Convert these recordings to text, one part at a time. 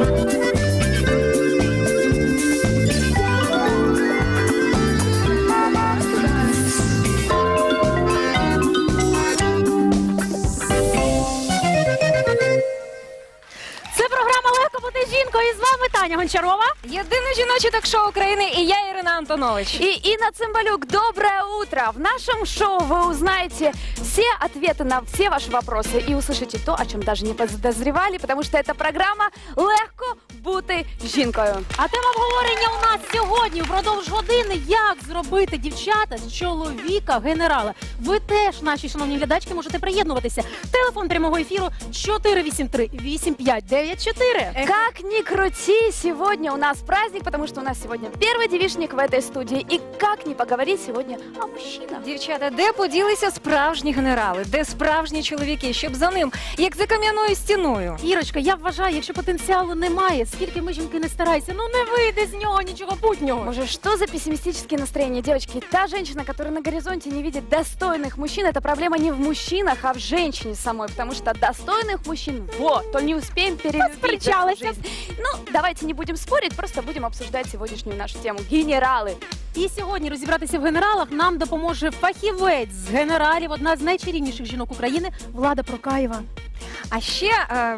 Це програма Легко. І з вами Таня Гончарова. Єдине жіноче ток-шоу України і я, Ірина Антонович. И Инна Цымбалюк, доброе утро! В нашем шоу вы узнаете все ответы на все ваши вопросы и услышите то, о чем даже не подозревали, потому что это программа «Легко бути жінкою». А тема обговорення у нас сьогодні впродовж години. Як зробити дівчата з чоловіка генерала? Ви теж, наші шановні глядачки, можете приєднуватися. Телефон прямого ефіру 483 8594. Как ни крути, сегодня у нас праздник, потому что у нас сегодня первый девичник в этой студии. И как не поговорить сегодня о мужчинах? Дівчата, де поділися справжні генерали? Де справжні чоловіки? Щоб за ним, як за кам'яною стіною. Ірочка, я вважаю, якщо потенціалу немає, скільки ми жінки не старайся, ну не вийде з нього нічого путнього. Боже, что за пессимистические настроения, девочки? Та женщина, которая на горизонте не видит достойных мужчин, это проблема не в мужчинах, а в женщине самой, потому что достойных мужчин, вот, то не успеем перелюбить за всю Посперечалась. жизнь. Ну, давайте не будем спорить, просто будем обсуждать сегодняшнюю нашу тему. Генералы. І сьогодні розібратися в генералах нам допоможе фахівець з генералів, одна з найчарівніших жінок України Влада Прокаєва. А ще е,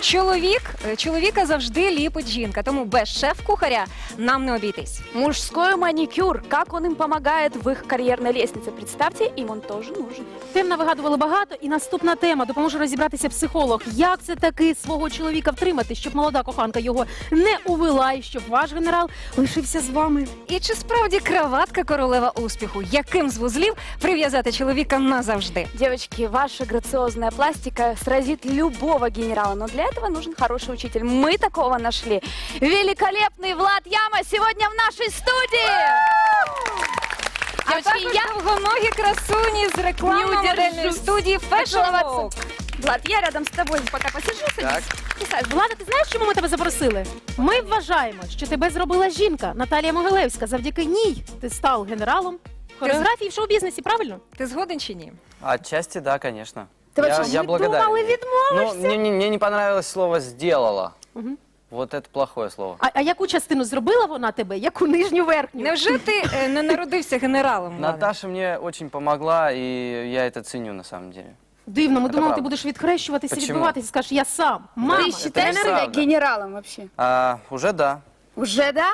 чоловік, е, чоловіка завжди ліпить жінка, тому без шеф-кухаря нам не обійтись. Мужской маникюр. Как он им помогает в их карьерной лестнице? Представьте, им он тоже нужен. Тем навигадували багато. І наступна тема допоможе розібратися психолог. Як це таки свого чоловіка втримати, щоб молода коханка його не увела, і щоб ваш генерал лишився з вами. І чи справді краватка королева успіху? Яким з вузлів прив'язати чоловіка назавжди? Девочки, ваша грациозная пластика сразит любого генерала, но для этого нужен хороший учитель. Мы такого нашли. Великолепный Влад Яма сегодня в нашей студии! А Девочки, також я... довгоногі красуні з Не рекламно-модельної удержусь. студії Fashion Поцеловаться. Walk. Влад, я рядом с тобой пока посижу, садись. Писать. Влада, ти знаєш, чому ми тебе запросили? Ми вважаємо, що тебе зробила жінка Наталія Могилевська. Завдяки ній ти став генералом хореографії в шоу-бізнесі, правильно? Ти згоден чи ні? Отчасти да, конечно. Ты я, вообще я Ми благодарен. думали, ей. Ну, відмовишся. мне, не- мне не понравилось слово «сделала». Мгм. Вот это плохое слово. А, а яку частину зробила вона тебе? Яку нижню верхню? Невже ти е, не народився генералом? Влада? Наташа мне очень помогла, и я это ценю на самом деле. Дивно, ми Це думали, ти правда. будеш відхрещуватися, Почему? відбиватися, скажеш, я сам. Мама, Ты считаешь это себя неправда. генералом вообще? А, уже да. Уже да?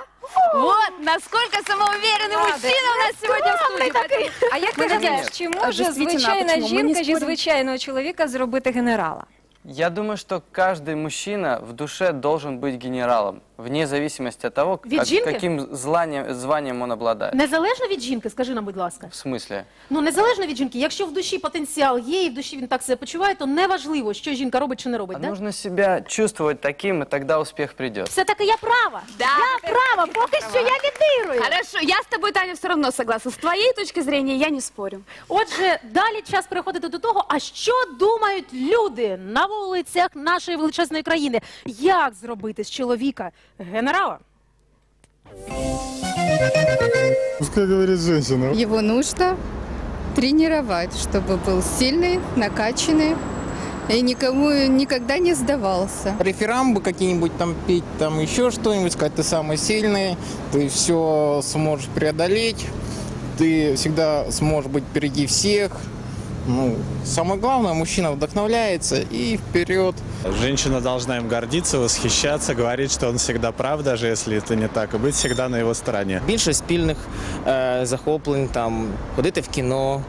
Вот, насколько самоуверенный Правда. мужчина у нас сегодня в студии. Поэтому- А як ти Ми не гадаєш, знаємо. чи А, може дійсно, звичайна почему? Ми не жінка зі споримо. звичайного чоловіка зробити генерала? Я думаю, что каждый мужчина в душе должен быть генералом, вне зависимости от того, Ведь как- жинки? каким званием, званием он обладает. незалежно від жінки, скажи нам, будь ласка. В смысле? Ну незалежно від жінки, якщо в душі потенціал є, і в душі він так себе почуває, то неважливо, що жінка робить чи не робить. А Да? нужно себя чувствовать таким, и тогда успех придет. Все таки я права. Да, я права, поки що я лідирую. Хорошо, я с тобой, Таня, все равно согласна. С твоей точки зрения я не спорю. Отже, далі час переходити до того, а що думають люди на вулицях нашої величезної країни? Як зробити з чоловіка генерала? Пускай говорит женщина. Его нужно тренировать, чтобы был сильный, накачанный и никому никогда не сдавался. реферамбы какие-нибудь там петь, там еще что-нибудь, сказать, ты самый сильный, ты все сможешь преодолеть, ты всегда сможешь быть впереди всех Ну, самое главное, мужчина вдохновляется и вперед. Женщина должна им гордиться, восхищаться, говорить, что он всегда прав, даже если это не так, и быть всегда на его стороне. більше спільних е, захоплень, там ходити в кіно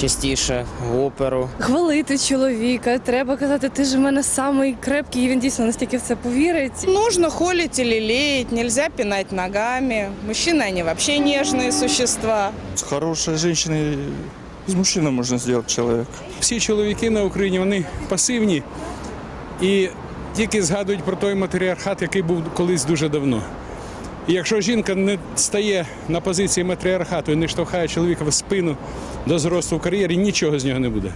частіше, в оперу. Хвалити чоловіка, треба казати, ти ж у мене самий крепкий, і він дійсно настільки в це повірить. Нужно холить или леять, нельзя пинать ногами. Мужчины, они вообще нежные существа. С хорошей из мужчины можно сделать человека. Всі чоловіки на Україні вони пасивні і тільки згадують про той матріархат, який був колись дуже давно. І якщо жінка не стає на позиції матріархату і не штовхає чоловіка в спину до зросту в кар'єрі, нічого з нього не буде.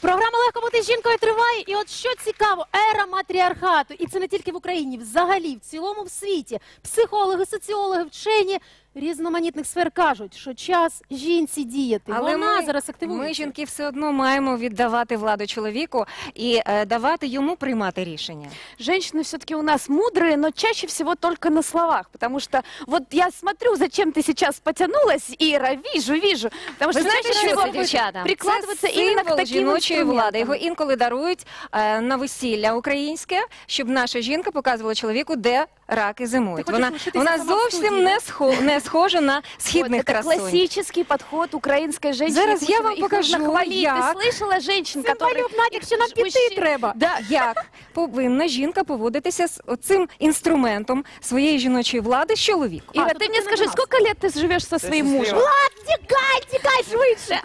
Програма легко бути жінкою триває. І от що цікаво, ера матріархату, і це не тільки в Україні, взагалі в цілому в світі. Психологи, соціологи, вчені різноманітних сфер кажуть, що час жінці діяти. Але Вона ми, зараз активується. ми, жінки, все одно маємо віддавати владу чоловіку і е, давати йому приймати рішення. Женщины все-таки у нас мудрые, но чаще всего только на словах. Потому что вот я смотрю, зачем ты сейчас потянулась, Ира, вижу, вижу. Потому что, Ви знаєте, знаешь, що всего це, дівчата? прикладываться це именно к символ таким жіночої влади. Його инструментам. інколи дарують е, на весілля українське, щоб наша жінка показувала чоловіку, де раки зимують. хочеш Вона, лишитися вона сама в зовсім студії, не, схо, не схожа на східних Вот, это красунь. классический подход украинской женщины. Зараз я Слушай, вам их нужно покажу, хвалить. як. Ты слышала женщин, которые... Символюк, Надя, що нам их піти мужчин- треба. Да, як повинна жінка поводитися з цим інструментом своєї жіночої влади з чоловіком? Ира, А, ты тут мне ты скажи, набрался. сколько лет ты живешь со своим мужем? счастлива. Тикай, тикай швидше.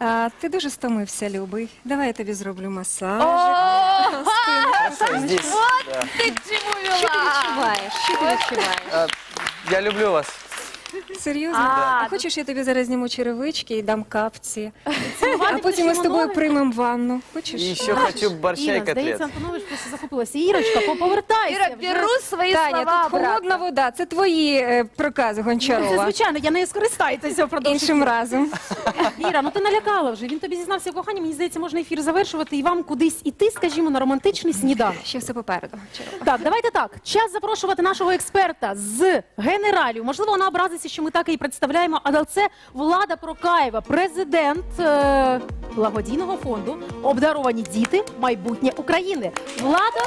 А, ти дуже стомився, любий. Давай я тобі зроблю масаж. О, Здесь. да. ты к чему Що ти вела? відчуваєш? Що ти відчуваєш? А, Я люблю вас. Серйозно? А, А хочеш, я тобі зараз зніму черевички і дам капці? А потім ми з тобою приймемо ванну. Хочеш? И еще хочу борща и Іра, здається. Антонович просто захопилася. Ірочка, по- повертайся. Ира, вже. беру свои Таня, слова тут холодна обратно. вода. Це твої е, прокази Ну, Це Гончарова. звичайно, я нею скористаюся впродовж. Іншим разом. Іра, ну ти налякала вже. Він тобі зізнався в коханні. Мені здається, можна ефір завершувати і вам кудись іти, скажімо, на романтичний сніданок. Ще все попереду. Гончарова. Так, давайте так. Час запрошувати нашого експерта з генералів. Можливо, вона образиться, що ми так і представляємо. Але це Влада Прокаєва, президент е, благодійного фонду Обдаровані діти майбутнє України. Влада,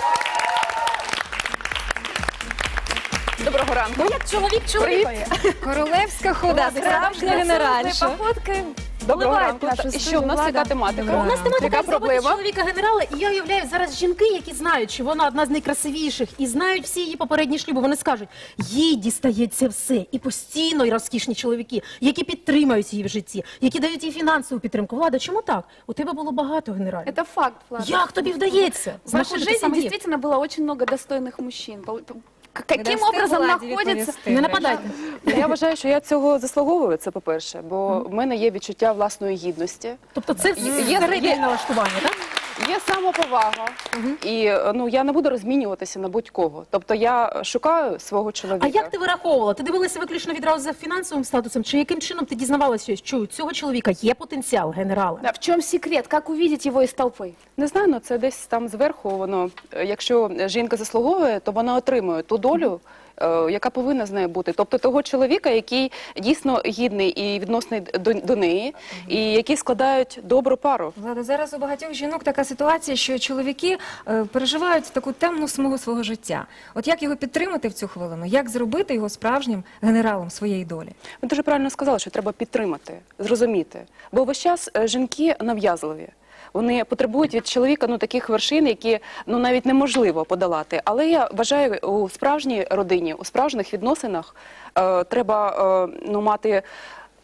Доброго ранку. ну як чоловік чоловікові. Королевська хода, Влада, справжня генеральша. походкою. Доброго Вливають ранку. нашу Та- студію, Що в нас Влада. яка тематика? Доброго У нас тематика Яка як зробити проблема? чоловіка генерала, і я уявляю зараз жінки, які знають, що вона одна з найкрасивіших, і знають всі її попередні шлюби. Вони скажуть, їй дістається все, і постійно і розкішні чоловіки, які підтримують її в житті, які дають їй фінансову підтримку. Влада, чому так? У тебе було багато генералів. Это факт, Влада. Як тобі вдається? В вашей знаходити жизни саме їх? действительно было очень много достойных мужчин. Пол- п- к- Не Каким дасте образом Владі находится... відповісти. Не нападайте. Я вважаю, що я цього заслуговую, це по-перше, бо в мене є відчуття власної гідності, Тобто це Є- середнє налаштування, так? є самоповага, і ну я не буду розмінюватися на будь-кого. Тобто я шукаю свого чоловіка. А як ти вираховувала? Ти дивилася виключно відразу за фінансовим статусом? Чи яким чином ти дізнавалася, що у цього чоловіка є потенціал генерала? Да, в чем секрет? Как увидеть его из толпы? Не знаю, ну це десь там зверху. Воно е, якщо жінка заслуговує, то вона отримує ту долю. Яка повинна з нею бути, тобто того чоловіка, який дійсно гідний і відносний до, до неї, і які складають добру пару. Влада, зараз у багатьох жінок така ситуація, що чоловіки е, переживають таку темну смугу свого життя. От як його підтримати в цю хвилину? Як зробити його справжнім генералом своєї долі? Ви дуже правильно сказали, що треба підтримати, зрозуміти. Бо весь час е, жінки нав'язливі. Вони потребують від чоловіка ну таких вершин, які ну навіть неможливо подолати. Але я вважаю, у справжній родині, у справжніх відносинах е, треба е, ну мати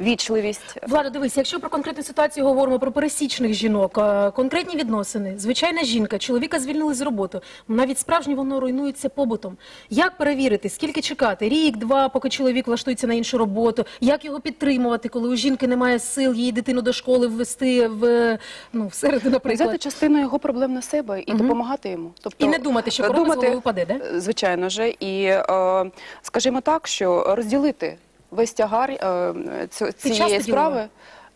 вічливість, Влада, дивись, якщо про конкретну ситуацію говоримо про пересічних жінок, е, конкретні відносини, звичайна жінка, чоловіка звільнили з роботи, навіть справжнє воно руйнується побутом. Як перевірити, скільки чекати? Рік, два, поки чоловік влаштується на іншу роботу, як його підтримувати, коли у жінки немає сил її дитину до школи ввести в ну в середу, взяти наприклад. частину його проблем на себе і допомагати йому. Тобто І не думати, що корона з думати, голови впаде, де? Звичайно ж, і е, скажімо так, що розділити весь тягар е, цю- часто цієї ділила? справи.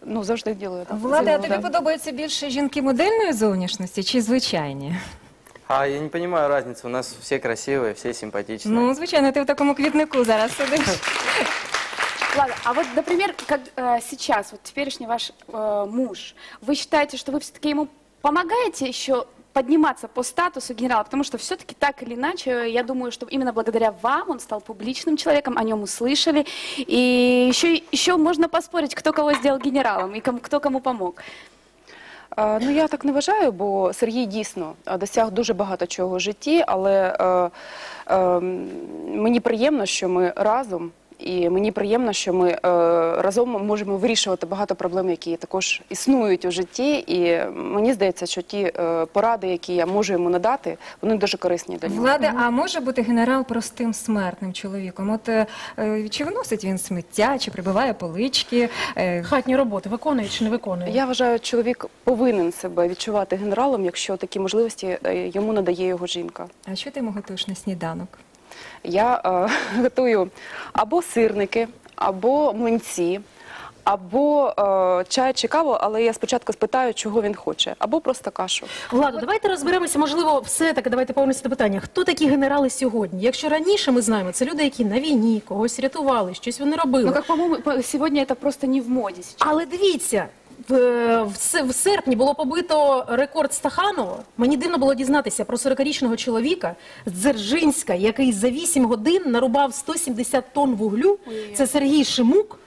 Ну завжди ділаю. так. Влада, а Це- тобі подобаються більше жінки модельної зовнішності чи звичайні? А я не понимаю разницы. У нас все красивые, все симпатичные. Ну, звичайно, ти в такому квітнику зараз сидиш. Ладно, а вот, например, как э, сейчас, вот теперешний ваш э, муж, вы считаете, что вы все-таки ему помогаете еще подниматься по статусу генерала, потому что все-таки так или иначе, я думаю, что именно благодаря вам он стал публичным человеком, о нем услышали, и еще, еще можно поспорить, кто кого сделал генералом и кому, кто кому помог. Ну я так не вважаю, бо Сергій дійсно досяг дуже багато чого в житті, але е, е, мені приємно, що ми разом. І мені приємно, що ми е, разом можемо вирішувати багато проблем, які також існують у житті. І мені здається, що ті е, поради, які я можу йому надати, вони дуже корисні для нього. Влада, а може бути генерал простим смертним чоловіком? От е, чи виносить він сміття, чи прибиває полички? Е, Хатні роботи виконує чи не виконує? Я вважаю, чоловік повинен себе відчувати генералом, якщо такі можливості е, йому надає його жінка. А що ти йому готуєш на сніданок? Я е, готую або сирники, або млинці, або е, чай чи каву, але я спочатку спитаю, чого він хоче, або просто кашу. Владо, давайте розберемося. Можливо, все таки давайте повернемося до питання. Хто такі генерали сьогодні? Якщо раніше ми знаємо, це люди, які на війні когось рятували, щось вони робили. Ну, как, по-моему, по- сегодня это просто не в моде сейчас. Але дивіться. В, в, се- в серпні було побито рекорд Стаханова. Мені дивно було дізнатися про 40-річного чоловіка з Дзержинська, який за 8 годин нарубав 170 тонн вуглю. Це Сергій Шимук.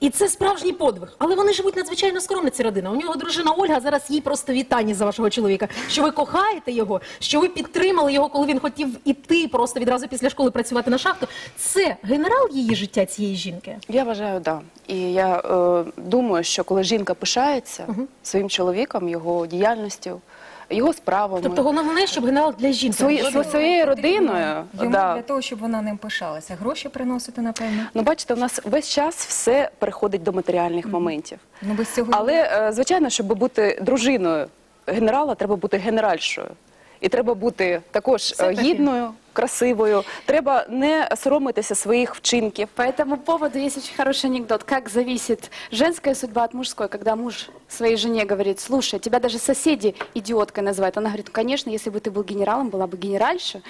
І це справжній подвиг. Але вони живуть надзвичайно скромно, ця родина. У нього дружина Ольга. Зараз їй просто вітання за вашого чоловіка. Що ви кохаєте його, що ви підтримали його, коли він хотів іти просто відразу після школи працювати на шахту. Це генерал її життя цієї жінки. Я вважаю, да. І я е, думаю, що коли жінка пишається своїм чоловіком, його діяльністю, його справами, Тобто головне, щоб генерал для жінки. свої, Свої- своєю родиною, Йому да. для того, щоб вона ним пишалася. Гроші приносити, напевно. ну бачите, у нас весь час все переходить до матеріальних моментів. Ну, без цього Але е, звичайно, щоб бути дружиною генерала, треба бути генеральшою. І треба бути також е, Все-таки. гідною, красивою. Треба не соромитися своїх вчинків. По этому поводу есть очень хороший анекдот. Как зависит женская судьба от мужской, когда муж своей жене говорит, слушай, тебя даже соседи идиоткой называют. Она говорит, ну, конечно, если бы ты был генералом, была бы генеральша.